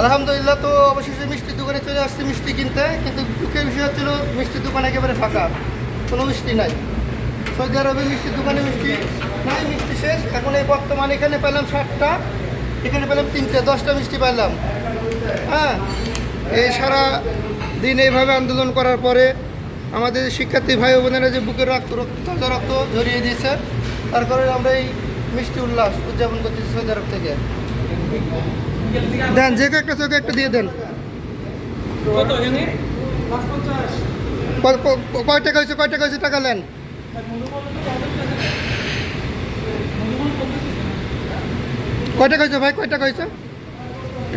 আলহামদুলিল্লাহ, তো অবশেষে মিষ্টির দোকানে চলে আসছি মিষ্টি কিনতে। কিন্তু দুঃখের বিষয় হচ্ছিল, মিষ্টির দোকান একেবারে ফাঁকা। কোনো মিষ্টি নাই। সৌদি আরবে মিষ্টির দোকানে মিষ্টি নাই, মিষ্টি শেষ। এখন এই বর্তমানে এখানে পেলাম ষাটটা। এখানে পেলাম তিনটে, দশটা মিষ্টি পেলাম হ্যাঁ এই সারা দিন এইভাবে আন্দোলন করার পরে আমাদের শিক্ষার্থী ভাই বোনেরা যে বুকের রক্ত রক্ত তাজা রক্ত ঝরিয়ে দিয়েছে তার কারণে আমরা এই মিষ্টি উল্লাস উদযাপন করতেছি সৌদি আরব থেকে। দেন যে কেউ একটা চোখে একটা দিয়ে দেন। কয় টাকা হয়েছে কয় টাকা হয়েছে টাকা নেন। কয় টাকা হয়েছে ভাই কয় টাকা হয়েছে?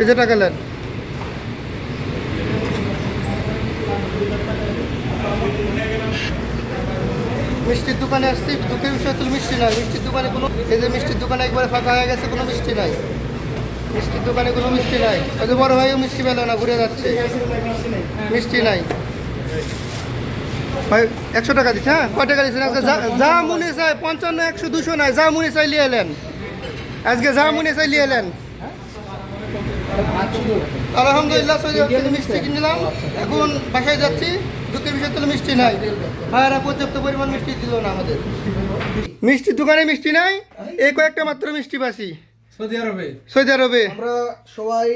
এই যে টাকা নেন। মিষ্টির দোকানে আসছি দুঃখের বিষয় হচ্ছে মিষ্টি নাই। মিষ্টির দোকানে কোনো এই যে মিষ্টির দোকানে একবারে ফাঁকা হয়ে গেছে কোনো মিষ্টি নাই। মিষ্টির দোকানে কোনো মিষ্টি নাই। ওই বড় ভাইও মিষ্টি পেল না, ঘুরে যাচ্ছে। মিষ্টি নাই। ভাই, একশো টাকা দিচ্ছে হ্যাঁ? কয় টাকা দিচ্ছেন যা- মনে চাই, পঞ্চান্ন, একশো দুশো নাই যা মনে চাই লিয়ে এলেন। আজকে যা মনে চাই লিয়ে এলেন। আলহামদুলিল্লাহ সৌদি মিষ্টি কিনলাম এখন বাসায় যাচ্ছি দুঃখের বিষয় তাহলে মিষ্টি নাই। ভাইয়ারা পর্যাপ্ত পরিমাণ মিষ্টি দিল না আমাদের। মিষ্টির দোকানে মিষ্টি নাই, এই কয়েকটা মাত্র মিষ্টি বাসি সৌদি আরবে। সৌদি আরবে। আমরা সবাই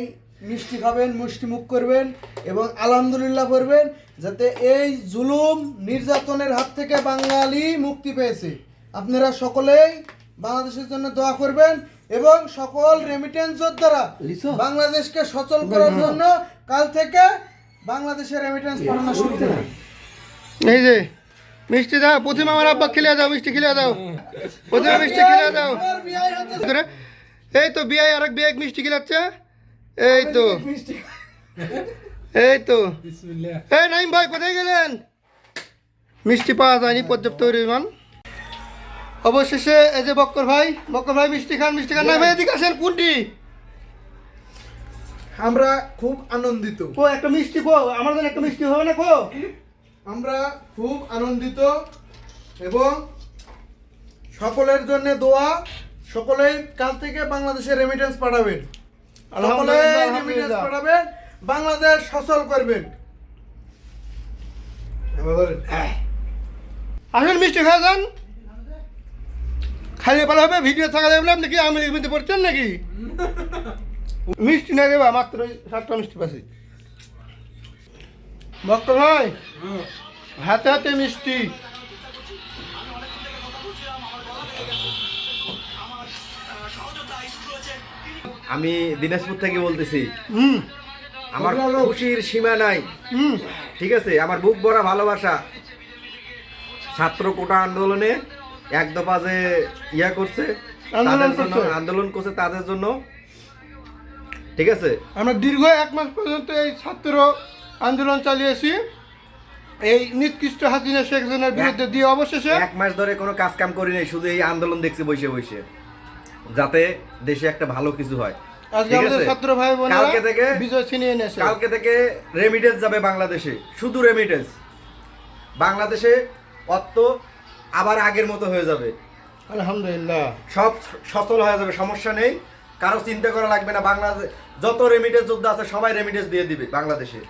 মিষ্টি খাবেন মিষ্টি মুখ করবেন এবং আলহামদুলিল্লাহ করবেন যাতে এই জুলুম নির্যাতনের হাত থেকে বাঙালি মুক্তি পেয়েছে। আপনারা সকলেই বাংলাদেশের জন্য দোয়া করবেন এবং সকল রেমিটেন্স যোদ্ধারা বাংলাদেশকে সচল করার জন্য কাল থেকে বাংলাদেশের রেমিটেন্স পাঠানো শুরু করবে এই যে মিষ্টি দাও প্রথমে আমার আব্বা খেলে দাও মিষ্টি খেলে দাও। প্রথমে মিষ্টি খেলে দাও। এই তো বিয়াই আরেক বিয়ে মিষ্টি খেলাচ্ছে এই তো। মিষ্টি। এই তো। এই নাইম ভাই কোথায় গেলেন? মিষ্টি পাওয়া যায়নি পর্যাপ্ত পরিমাণ। অবশেষে এই যে বক্কর ভাই বক্কর ভাই মিষ্টি খান মিষ্টি খান। না ভাই এদিকে আসেন কোনটি? আমরা খুব আনন্দিত। ও একটা মিষ্টি কো আমার জন্য একটা মিষ্টি হবে না কো? আমরা খুব আনন্দিত এবং সকলের জন্য দোয়া সকলেই কাল থেকে বাংলাদেশে রেমিটেন্স পাঠাবেন। সকলে আলহামদুলিল্লাহ, রেমিটেন্স পাঠাবেন বাংলাদেশ সচল করবেন। আসেন মিষ্টি খাওয়া যান। খাইলে ভালো হবে ভিডিও থাকা যাবে না আপনি কি আমি লিখতে পড়ছেন নাকি? মিষ্টি না দেবা মাত্র সাতটা মিষ্টি পাচ্ছি। ভক্ত ভাই হাতে হাতে মিষ্টি। আমি দিনাজপুর থেকে বলতেছি। আমার খুশির সীমা নাই। ঠিক আছে আমার বুক ভরা ভালোবাসা। ছাত্র কোটা আন্দোলনে এক দফা যে ইয়া করছে আন্দোলন তাদের জন্য করছে। আন্দোলন করছে তাদের জন্য। ঠিক আছে? আমরা দীর্ঘ এক মাস পর্যন্ত এই ছাত্র আন্দোলন চালিয়েছি। এই নিকৃষ্ট হাসিনা শেখ হাসিনার বিরুদ্ধে দিয়ে অবশেষে এক মাস ধরে কোনো কাজ কাম করি নাই শুধু এই আন্দোলন দেখছি বসে বসে। যাতে দেশে একটা ভালো কিছু হয়। আজকে আমাদের ছাত্র ভাই বোনেরা কালকে থেকে বিজয় ছিনিয়ে এনেছে কালকে থেকে রেমিটেন্স যাবে বাংলাদেশে। শুধু রেমিটেন্স বাংলাদেশে অর্থ আবার আগের মতো হয়ে যাবে। আলহামদুলিল্লাহ। সব সচল হয়ে যাবে সমস্যা নেই। কারও চিন্তা করা লাগবে না। বাংলাদেশ যত রেমিটেন্স যোদ্ধা আছে সবাই রেমিটেন্স দিয়ে দিবে বাংলাদেশে।